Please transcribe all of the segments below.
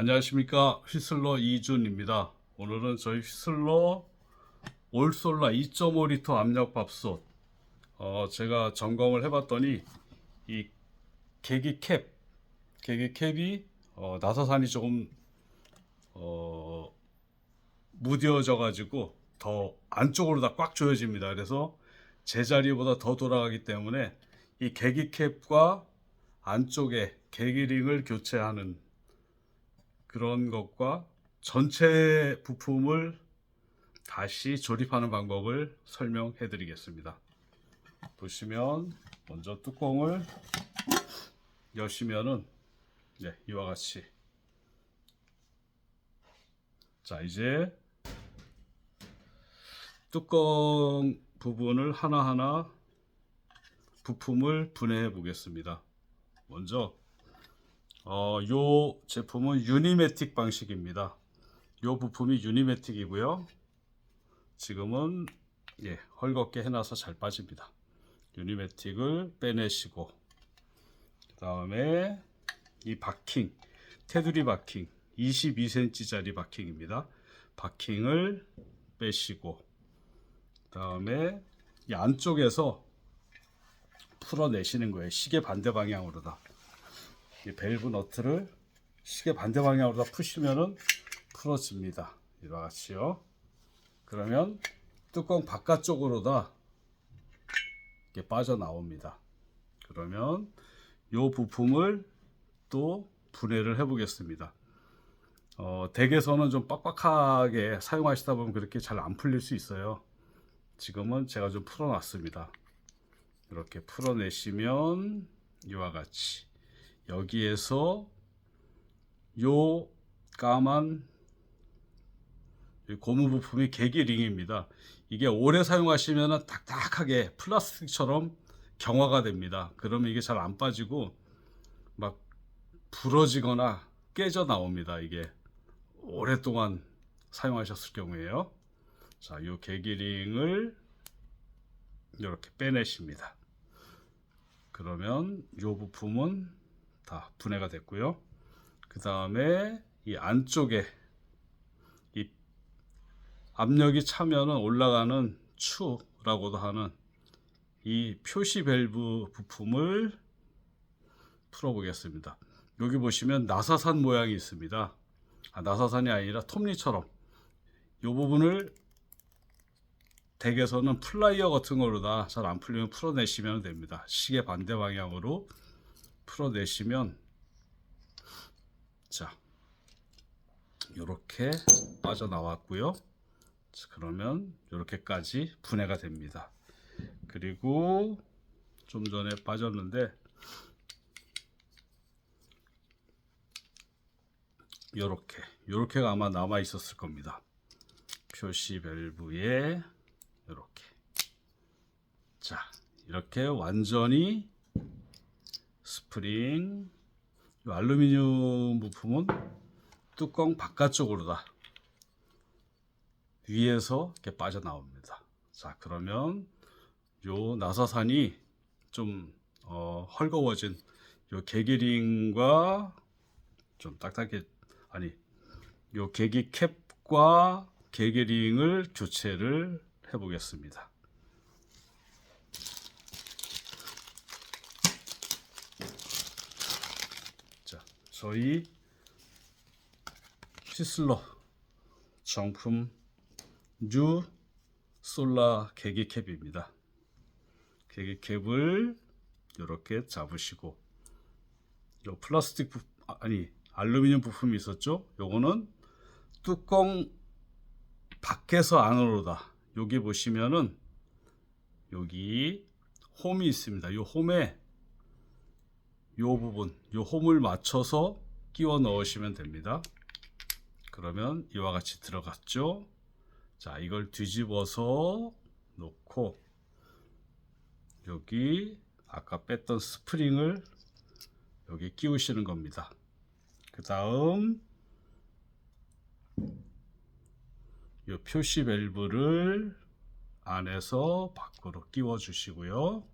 안녕하십니까 휘슬러 이준입니다. 오늘은 저희 휘슬러 올솔라 2.5리터 압력 밥솥 어, 제가 점검을 해봤더니 이 계기 캡 계기 캡이 어, 나사산이 조금 어, 무뎌져 가지고 더 안쪽으로 다 꽉 조여집니다. 그래서 제자리보다 더 돌아가기 때문에 이 계기 캡과 안쪽에 계기링을 교체하는 그런 것과 전체 부품을 다시 조립하는 방법을 설명해 드리겠습니다. 보시면 먼저 뚜껑을 여시면은 네, 이와 같이 자 이제 뚜껑 부분을 하나하나 부품을 분해해 보겠습니다. 먼저 어, 요 제품은 유니매틱 방식입니다. 요 부품이 유니매틱이고요. 지금은 예, 헐겁게 해놔서 잘 빠집니다. 유니매틱을 빼내시고 그 다음에 이 바킹 테두리 바킹 22cm짜리 바킹입니다. 바킹을 빼시고 그 다음에 이 안쪽에서 풀어내시는 거예요. 시계 반대 방향으로다. 이 밸브 너트를 시계 반대 방향으로 다 푸시면은 풀어집니다. 이와 같이요. 그러면 뚜껑 바깥쪽으로 다 이렇게 빠져나옵니다. 그러면 이 부품을 또 분해를 해 보겠습니다. 어, 댁에서는 좀 빡빡하게 사용하시다 보면 그렇게 잘 안 풀릴 수 있어요. 지금은 제가 좀 풀어놨습니다. 이렇게 풀어내시면 이와 같이 여기에서 요 까만 이 고무 부품이 계기링입니다. 이게 오래 사용하시면 딱딱하게 플라스틱처럼 경화가 됩니다. 그러면 이게 잘 안 빠지고 막 부러지거나 깨져 나옵니다. 이게 오랫동안 사용하셨을 경우에요. 자, 요 계기링을 이렇게 빼내십니다. 그러면 요 부품은 다 분해가 됐고요. 그 다음에 이 안쪽에 이 압력이 차면은 올라가는 추라고도 하는 이 표시 밸브 부품을 풀어보겠습니다. 여기 보시면 나사산 모양이 있습니다. 아, 나사산이 아니라 톱니처럼 이 부분을 댁에서는 플라이어 같은 걸로 다 잘 안 풀리면 풀어내시면 됩니다. 시계 반대 방향으로 풀어내시면 자 이렇게 빠져나왔고요. 자, 그러면 이렇게까지 분해가 됩니다. 그리고 좀 전에 빠졌는데 이렇게 이렇게가 아마 남아 있었을 겁니다. 표시 밸브에 이렇게 자 이렇게 완전히 스프링 이 알루미늄 부품은 뚜껑 바깥쪽으로 다 위에서 이렇게 빠져나옵니다. 자 그러면 요 나사산이 좀 어, 헐거워진 요 계기링과 좀 딱딱해 아니 요 계기 캡과 계기링을 교체를 해 보겠습니다. 자, 저희 시슬러 정품 뉴 솔라 계기 캡입니다. 계기 캡을 이렇게 잡으시고 요 플라스틱 부, 아, 아니 알루미늄 부품이 있었죠? 요거는 뚜껑 밖에서 안으로다. 여기 보시면은 여기 홈이 있습니다. 이 홈에 이 부분, 이 홈을 맞춰서 끼워 넣으시면 됩니다. 그러면 이와 같이 들어갔죠. 자, 이걸 뒤집어서 놓고 여기 아까 뺐던 스프링을 여기 끼우시는 겁니다. 그 다음 이 표시 밸브를 안에서 밖으로 끼워 주시고요.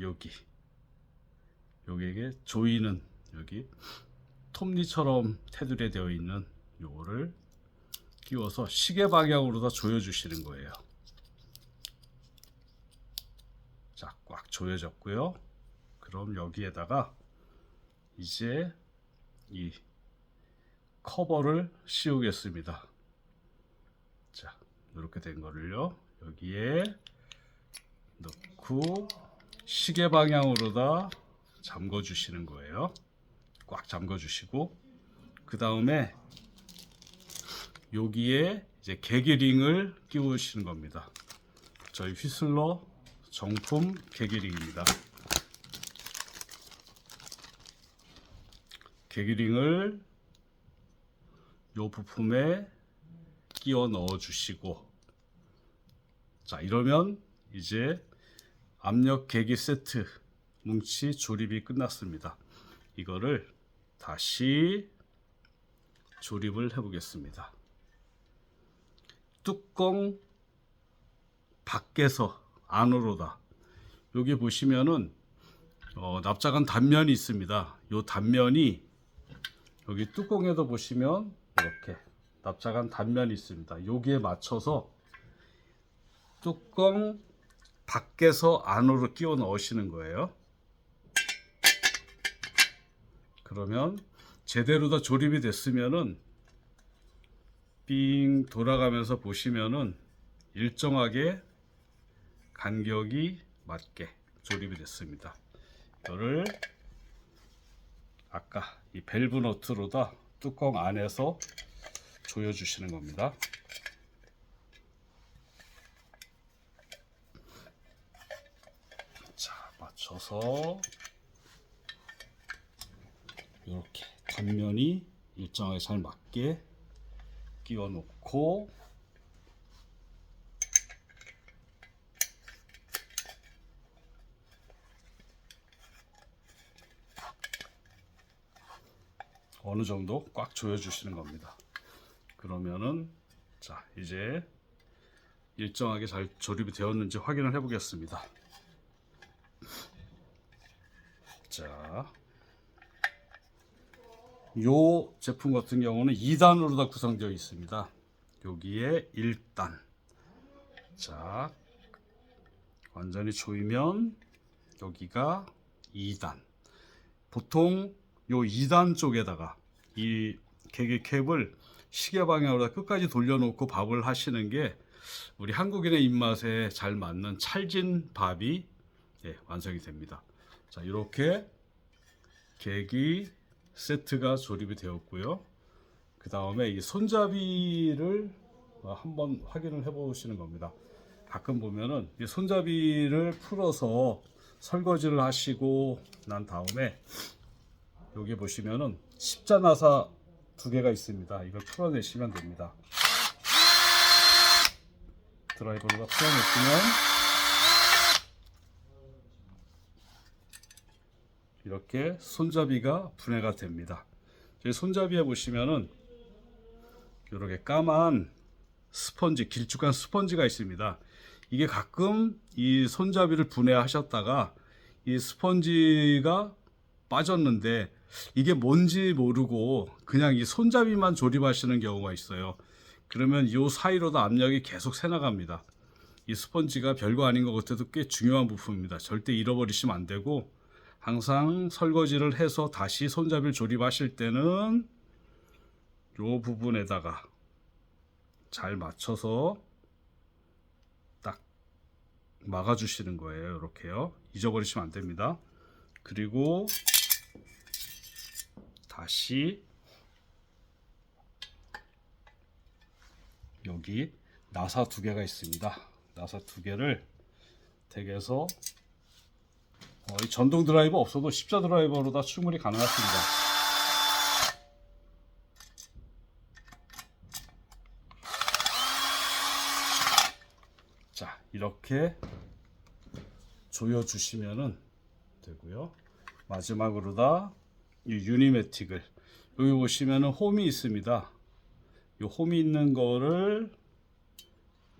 여기 여기에 조이는 여기 톱니처럼 테두리에 되어 있는 요거를 끼워서 시계 방향으로 다 조여 주시는 거예요. 자, 꽉 조여졌고요. 그럼 여기에다가 이제 이 커버를 씌우겠습니다. 자, 이렇게 된 거를요. 여기에 넣고 시계 방향으로 다 잠궈 주시는 거예요. 꽉 잠궈 주시고 그 다음에 여기에 이제 개기링을 끼우시는 겁니다. 저희 휘슬러 정품 개기링입니다. 개기링을 요 부품에 끼워 넣어 주시고 자 이러면 이제 압력 계기 세트 뭉치 조립이 끝났습니다. 이거를 다시 조립을 해 보겠습니다. 뚜껑 밖에서 안으로다. 여기 보시면은 어, 납작한 단면이 있습니다. 이 단면이 여기 뚜껑에도 보시면 이렇게 납작한 단면이 있습니다. 여기에 맞춰서 뚜껑 밖에서 안으로 끼워 넣으시는 거예요. 그러면 제대로 다 조립이 됐으면은 삥 돌아가면서 보시면은 일정하게 간격이 맞게 조립이 됐습니다. 이거를 아까 이 밸브 너트로다 뚜껑 안에서 조여 주시는 겁니다. 자, 맞춰서 이렇게 단면이 일정하게 잘 맞게 끼워 놓고 어느 정도 꽉 조여 주시는 겁니다. 그러면은 자, 이제 일정하게 잘 조립이 되었는지 확인을 해 보겠습니다. 자, 요 제품 같은 경우는 2단으로 다 구성되어 있습니다. 여기에 1단. 자, 완전히 조이면 여기가 2단. 보통 요 2단 쪽에다가 이 개개 캡을 시계 방향으로 끝까지 돌려놓고 밥을 하시는 게 우리 한국인의 입맛에 잘 맞는 찰진 밥이 예, 완성이 됩니다. 자, 이렇게 계기 세트가 조립이 되었고요. 그 다음에 이 손잡이를 어, 한번 확인을 해 보시는 겁니다. 가끔 보면은 이 손잡이를 풀어서 설거지를 하시고 난 다음에 여기 보시면은 십자나사 두 개가 있습니다. 이걸 풀어내시면 됩니다. 드라이버로가 풀어내시면 이렇게 손잡이가 분해가 됩니다. 이 손잡이에 보시면은 이렇게 까만 스펀지, 길쭉한 스펀지가 있습니다. 이게 가끔 이 손잡이를 분해하셨다가 이 스펀지가 빠졌는데 이게 뭔지 모르고 그냥 이 손잡이만 조립하시는 경우가 있어요. 그러면 이 사이로도 압력이 계속 새나갑니다. 이 스펀지가 별거 아닌 것 같아도 꽤 중요한 부품입니다. 절대 잃어버리시면 안 되고 항상 설거지를 해서 다시 손잡이를 조립하실 때는 이 부분에다가 잘 맞춰서 딱 막아주시는 거예요. 이렇게요. 잊어버리시면 안 됩니다. 그리고 다시 여기 나사 두 개가 있습니다. 나사 두 개를 댁에서 어, 이 전동 드라이버 없어도 십자 드라이버로 다 충분히 가능하십니다. 자, 이렇게 조여 주시면은 되고요. 마지막으로다 이 유니매틱을 여기 보시면은 홈이 있습니다. 이 홈이 있는 거를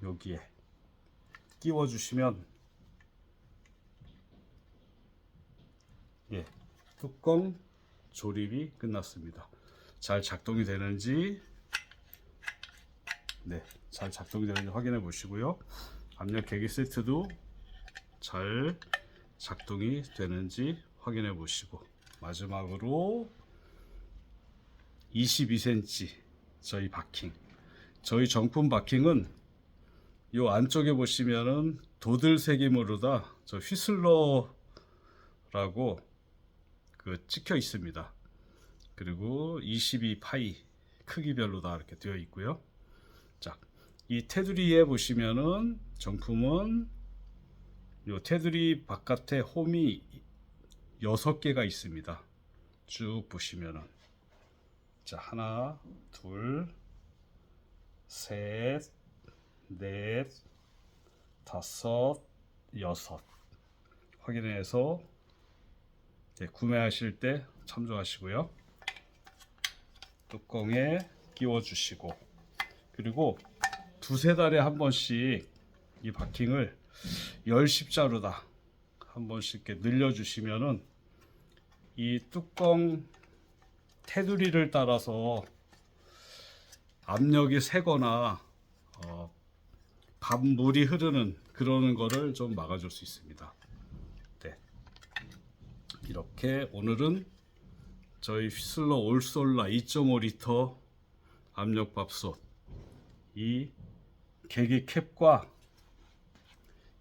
여기에 끼워 주시면 예, 뚜껑 조립이 끝났습니다. 잘 작동이 되는지 네, 잘 작동이 되는지 확인해 보시고요. 압력 계기 세트도 잘 작동이 되는지 확인해 보시고 마지막으로 22cm 저희 바킹 저희 정품 바킹은 요 안쪽에 보시면은 도들 새김으로다 저 휘슬러라고 그 찍혀 있습니다. 그리고 22 파이 크기별로 다 이렇게 되어 있고요. 자, 이 테두리에 보시면은 정품은 요 테두리 바깥에 홈이 6개가 있습니다. 쭉 보시면은 자, 하나, 둘, 셋, 넷, 다섯, 여섯 확인해서 네, 구매하실 때 참조하시고요. 뚜껑에 끼워 주시고 그리고 두세 달에 한 번씩 이 바킹을 열 십자루다 한 번씩 이렇게 늘려 주시면은 이 뚜껑 테두리를 따라서 압력이 세거나 어, 밥물이 흐르는 그러는 거를 좀 막아줄 수 있습니다. 네. 이렇게 오늘은 저희 휘슬러 올솔라 2.5리터 압력밥솥 이 계기 캡과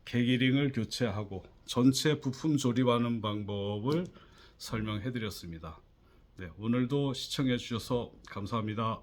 계기링을 교체하고 전체 부품 조립하는 방법을 설명해 드렸습니다. 네, 오늘도 시청해 주셔서 감사합니다.